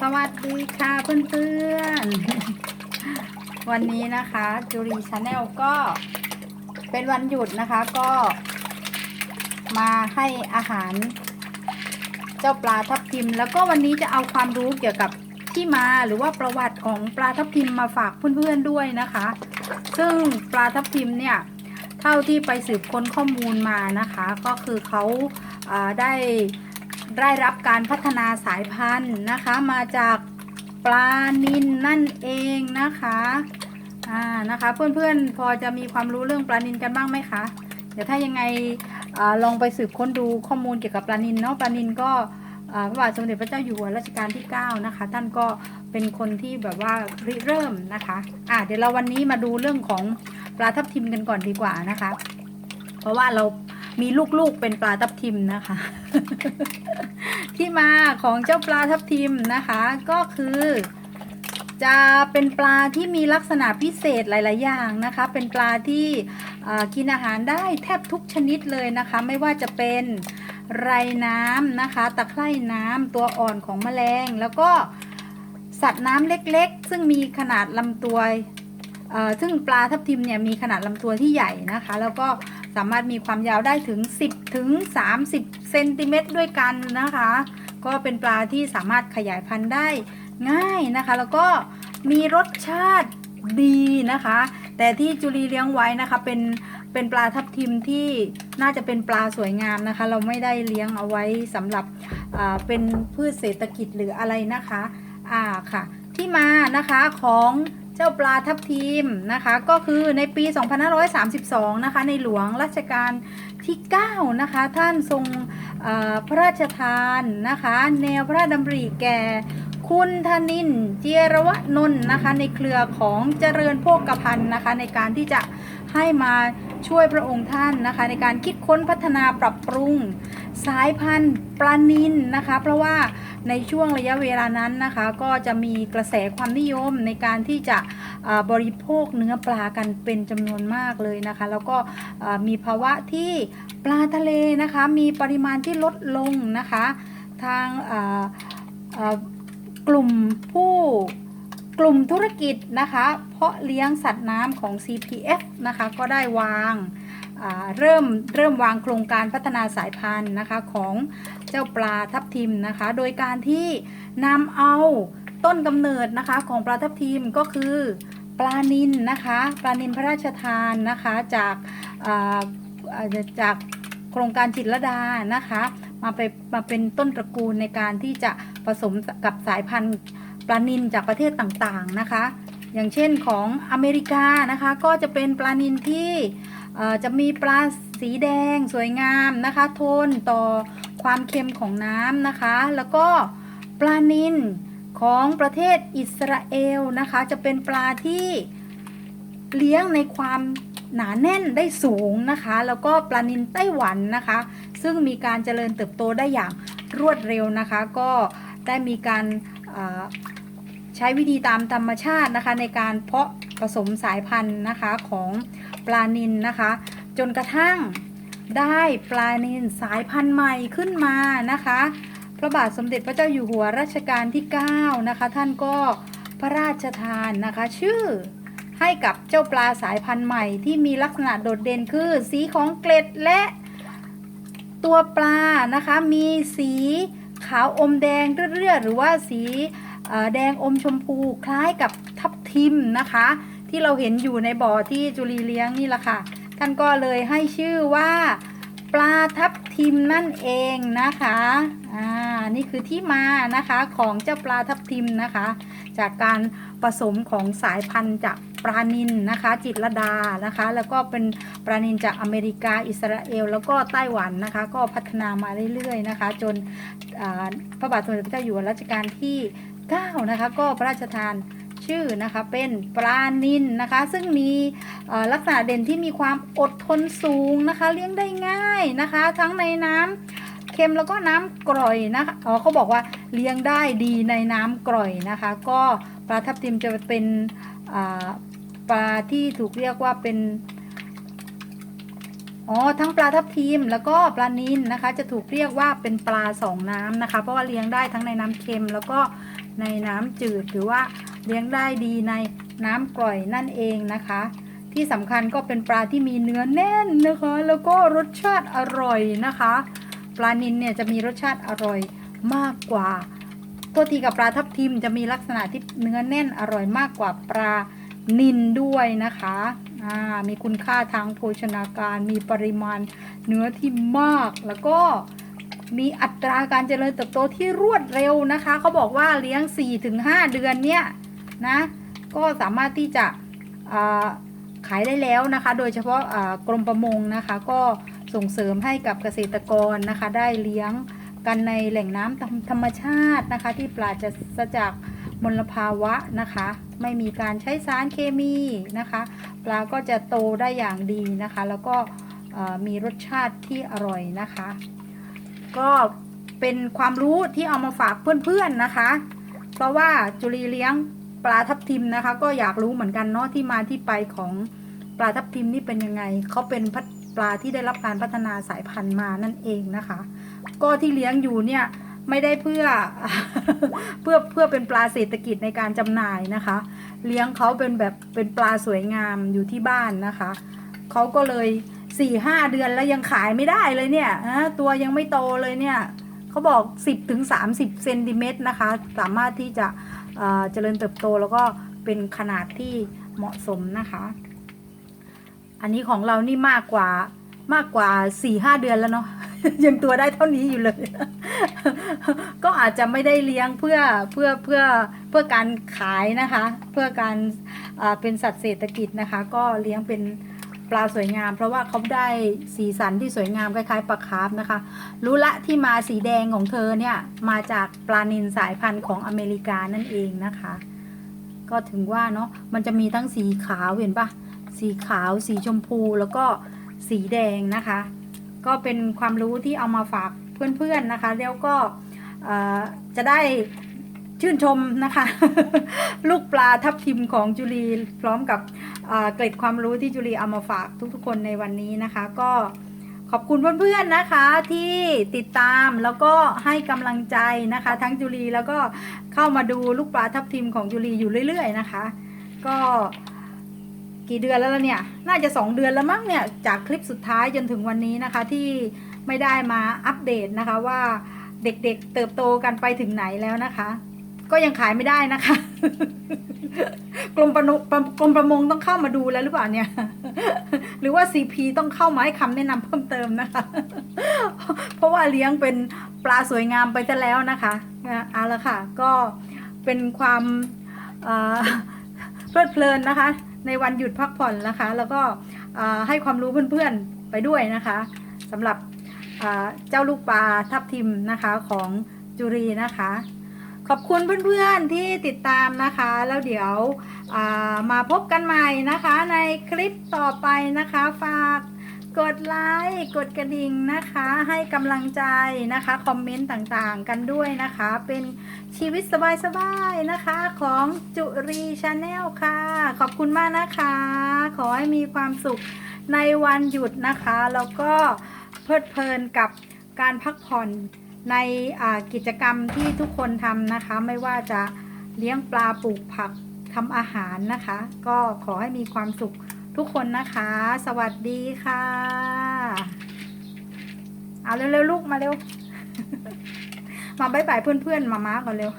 สวัสดีค่ะเพื่อนๆ วันนี้นะคะจูรีชาแนลก็เป็นวันหยุดนะคะก็ มาให้อาหาร เจ้าปลาทับทิม แล้วก็วันนี้จะเอาความรู้เกี่ยวกับที่มาหรือว่าประวัติของปลาทับทิมมาฝากเพื่อนๆด้วยนะคะ ซึ่งปลาทับทิมเนี่ยเท่าที่ไปสืบค้นข้อมูลมานะคะ ก็คือเขาอ่าได้ ได้รับการพัฒนาสายพันธุ์นะคะ มาจากปลานินนั่นเองนะคะอ่านะคะเพื่อนๆพอจะมีความรู้เรื่องปลานินกันบ้างไหมคะเดี๋ยวถ้ายังไงอลองไปสืบค้นดูข้อมูลเกี่ยวกับปลานินเนาะปลานินก็พระบาทสมเด็จพระเจ้าอยู่หัวรัชกาลที่ 9 นะคะ ท่านก็เป็นคนที่แบบว่าริเริ่มนะคะอ่าเดี๋ยวเราวันนี้มาดูเรื่องของปลาทับทิมกันก่อนดีกว่านะคะ เพราะว่าเรา มีลูกๆเป็นปลาทับทิมนะคะ ที่มาของเจ้าปลาทับทิมนะคะ ก็คือ จะเป็นปลาที่มีลักษณะพิเศษหลาย ๆ อย่างนะคะ เป็นปลาที่กินอาหารได้แทบทุกชนิดเลยนะคะ ไม่ว่าจะเป็นไรน้ำนะคะ ตะไคร่น้ำตัวอ่อนของแมลง แล้วก็สัตว์น้ำเล็กๆ ซึ่งมีขนาดลำตัวซึ่งปลาทับทิมเนี่ยมีขนาดลำตัวที่ใหญ่นะคะ แล้วก็ สามารถมีความยาวได้ถึง 10ถึง30เซนติเมตรด้วยกันนะคะ ก็เป็นปลาที่สามารถขยายพันธุ์ได้ง่ายนะคะ แล้วก็มีรสชาติดีนะคะ แต่ที่จุลีเลี้ยงไว้นะคะเป็นเป็นปลาทับทิมที่น่าจะเป็นปลาสวยงามนะคะ เราไม่ได้เลี้ยงเอาไว้สำหรับเป็นพืชเศรษฐกิจหรืออะไรนะคะอ่าค่ะ ที่มานะคะของ เจ้าปลาทับทิมนะคะ ก็คือในปี 2532 นะคะ ในหลวงรัชกาลที่ 9 นะคะ ท่านทรงพระราชทานนะคะ แนวพระราชดำริแก่คุณธนินเจียรวนนท์นะคะ ในเครือของเจริญโภคภัณฑ์นะคะ ในการที่จะให้มาช่วยพระองค์ท่านนะคะ ในการคิดค้นพัฒนาปรับปรุงสายพันธุ์ปลานินนะคะ เพราะว่า ในช่วงระยะเวลานั้นนะคะ ก็จะมีกระแสความนิยมในการที่จะบริโภคเนื้อปลากันเป็นจำนวนมากเลยนะคะ แล้วก็มีภาวะที่ปลาทะเลนะคะ มีปริมาณที่ลดลงนะคะ ทางกลุ่มผู้กลุ่มธุรกิจนะคะ เพาะเลี้ยงสัตว์น้ำของ CPF นะคะ ก็ได้วางเริ่มเริ่มวางโครงการพัฒนาสายพันธุ์นะคะของ เจ้าปลาทับทิมนะคะ โดยการที่นำเอาต้นกำเนิดนะคะของปลาทับทิมก็คือปลานินนะคะปลานินพระราชทานนะคะจากาจากโครงการจิตรดานะคะมาไปมาเป็นต้นตระกูลในการที่จะผสมกับสายพันธุ์ปลานินจากประเทศต่างๆนะคะ อย่างเช่นของอเมริกานะคะก็จะเป็นปลานินที่จะมีปลา สีแดงสวยงามนะคะ ทนต่อความเค็มของน้ำนะคะ แล้วก็ปลานินของประเทศอิสราเอลนะคะ จะเป็นปลาที่เลี้ยงในความหนาแน่นได้สูงนะคะ แล้วก็ปลานินไต้หวันนะคะ ซึ่งมีการเจริญเติบโตได้อย่างรวดเร็วนะคะ ก็ได้มีการใช้วิธีตามธรรมชาตินะคะ ในการเพาะผสมสายพันธุ์นะคะของปลานินนะคะ จนกระทั่งได้ปลานินสายพันธุ์ใหม่ขึ้นมานะคะ พระบาทสมเด็จพระเจ้าอยู่หัวรัชกาลที่ 9 นะคะ ท่านก็พระราชทานนะคะ ชื่อให้กับเจ้าปลาสายพันธุ์ใหม่ที่มีลักษณะโดดเด่นคือ สีของเกล็ดและตัวปลานะคะ มีสีขาวอมแดงเรื่อยๆหรือว่าสีแดงอมชมพูคล้ายกับทับทิมนะคะ ที่เราเห็นอยู่ในบ่อที่จุลีเลี้ยงนี่แหละค่ะ ท่านก็เลยให้ชื่อว่า ปลาทับทิมนั่นเองนะคะอ่านี่คือที่มานะคะของเจ้าปลาทับทิมนะคะ จากการผสมของสายพันธุ์จากปลานินนะคะ จิตรดานะคะ แล้วก็เป็นปลานินจากอเมริกาอิสราเอล แล้วก็ไต้หวันนะคะ ก็พัฒนามาเรื่อยๆนะคะ จนพระบาทสมเด็จพระเจ้าอยู่หัวรัชกาลที่ 9 นะคะ ก็พระราชทานชื่อนะคะเป็นปลานินนะคะ ซึ่งมี ลักษณะเด่นที่มีความอดทนสูงนะคะ เลี้ยงได้ง่ายนะคะ ทั้งในน้ำเค็มแล้วก็น้ำกร่อยนะคะอ๋อเขาบอกว่าเลี้ยงได้ดีในน้ำกร่อยนะคะ ก็ปลาทับทิมจะเป็นปลาที่ถูกเรียกว่าเป็นอ๋อทั้งปลาทับทิมแล้วก็ปลานิลนะคะ จะถูกเรียกว่าเป็นปลาสองน้ำนะคะ เพราะว่าเลี้ยงได้ทั้งในน้ำเค็มแล้วก็ในน้ำจืดหรือว่าเลี้ยงได้ดีในน้ำกร่อยนั่นเองนะคะ ที่สำคัญก็เป็นปลาที่มีเนื้อแน่นนะคะ แล้วก็รสชาติอร่อยนะคะ ปลานิลเนี่ยจะมีรสชาติอร่อยมากกว่าตัวทีกับปลาทับทิมจะมีลักษณะที่เนื้อแน่นอร่อยมากกว่าปลานิลด้วยนะคะอ่ามีคุณค่าทางโภชนาการ มีปริมาณเนื้อที่มาก แล้วก็มีอัตราการเจริญเติบโตที่รวดเร็วนะคะ เขาบอกว่าเลี้ยง 4-5 เดือนเนี่ยนะ ก็สามารถที่จะ ขายได้แล้วนะคะ โดยเฉพาะกรมประมงนะคะ ก็ส่งเสริมให้กับเกษตรกรนะคะ ได้เลี้ยงกันในแหล่งน้ำธรรมธรรมชาตินะคะ ที่ปราศจากมลภาวะนะคะ ไม่มีการใช้สารเคมีนะคะ ปลาก็จะโตได้อย่างดีนะคะ แล้วก็มีรสชาติที่อร่อยนะคะ ก็เป็นความรู้ที่เอามาฝากเพื่อนๆนะคะ เพราะว่าจุลีเลี้ยง ปลาทับทิมนะคะ ก็อยากรู้เหมือนกันเนาะที่มาที่ไปของปลาทับทิมนี่เป็นยังไงเขาเป็นพัปลาที่ได้รับการพัฒนาสายพันธุ์มานั่นเองนะคะ ก็ที่เลี้ยงอยู่เนี่ยไม่ได้เพื่อเพื่อเพื่อเป็นปลาเศรษฐกิจในการจำหน่ายนะคะ เลี้ยงเขาเป็นแบบเป็นปลาสวยงามอยู่ที่บ้านนะคะเขาก็เลยสี่ห้าเดือนแล้วยังขายไม่ได้เลยเนี่ยตัวยังไม่โตเลยเนี่ยเขาบอก 10ถึง30เซนติเมตรนะคะ สามารถที่จะ เอ่อเจริญเติบโตแล้วก็เป็นขนาดที่เหมาะสมนะคะ อันนี้ของเรานี่มากกว่ามากกว่า4ี่ห้าเดือนแล้วเนาะยังตัวได้เท่านี้อยู่เลย ก็อาจจะไม่ได้เลี้ยงเพื่อเพื่อเพื่อเพื่อการขายนะคะ เพื่อการเป็นสัตว์เศรษฐกิจนะคะ ก็เลี้ยงเป็น ปลาสวยงาม เพราะว่าเขาได้สีสันที่สวยงามคล้ายๆปลาคาร์ฟนะคะ รู้ละที่มาสีแดงของเธอเนี่ยมาจากปลานิลสายพันธุ์ของอเมริกานั่นเองนะคะ ก็ถึงว่าเนาะมันจะมีทั้งสีขาวเห็นปะสีขาวสีชมพูแล้วก็สีแดงนะคะ ก็เป็นความรู้ที่เอามาฝากเพื่อนๆนะคะ แล้วก็จะได้ชื่นชมนะคะ ลูกปลาทับทิมของจุลีพร้อมกับ เกร็ดความรู้ที่จุลีเอามาฝากทุกๆ คนในวันนี้นะคะ ก็ขอบคุณเพื่อนๆนะคะที่ติดตามแล้วก็ให้กำลังใจนะคะ ทั้งจุลีแล้วก็เข้ามาดูลูกปลาทับทิมของจุลีอยู่เรื่อย ๆ นะคะ ก็กี่เดือนแล้วล่ะเนี่ย น่าจะ 2 เดือนแล้วมั้งเนี่ย จากคลิปสุดท้ายจนถึงวันนี้นะคะ ที่ไม่ได้มาอัปเดตนะคะว่าเด็กๆเติบโตกันไปถึงไหนแล้วนะคะ ก็ยังขายไม่ได้นะคะ กรมประมงกรมประมงต้องเข้ามาดูแล้วหรือเปล่าเนี่ย หรือว่า CP ต้องเข้ามาให้คำแนะนำเพิ่มเติมนะคะ เพราะว่าเลี้ยงเป็นปลาสวยงามไปซะแล้วนะคะเอาละค่ะ ก็เป็นความเพลิดเพลินนะคะ ในวันหยุดพักผ่อนนะคะ แล้วก็ให้ความรู้เพื่อนๆไปด้วยนะคะสำหรับเจ้าลูกปลาทับทิมนะคะของจุรีนะคะ ขอบคุณเพื่อนๆที่ติดตามนะคะ แล้วเดี๋ยวามาพบกันใหม่นะคะ ในคลิปต่อไปนะคะ ฝากกดไลค์กดกระดิ่งนะคะ ให้กำลังใจนะคะคอมเมนต์ต่างๆกันด้วยนะคะ เป็นชีวิตสบายๆนะคะของจุรีชาแนลค่ะ ขอบคุณมากนะคะ ขอให้มีความสุขในวันหยุดนะคะ แล้วก็เพลิดเพลินกับการพักผ่อน ในกิจกรรมที่ทุกคนทำนะคะ ไม่ว่าจะเลี้ยงปลาปลูกผักทำอาหารนะคะ ก็ขอให้มีความสุขทุกคนนะคะ สวัสดีค่ะเอาเร็วๆลูกมาเร็ว มาบายบายเพื่อนๆ มาม้าก่อนเร็ว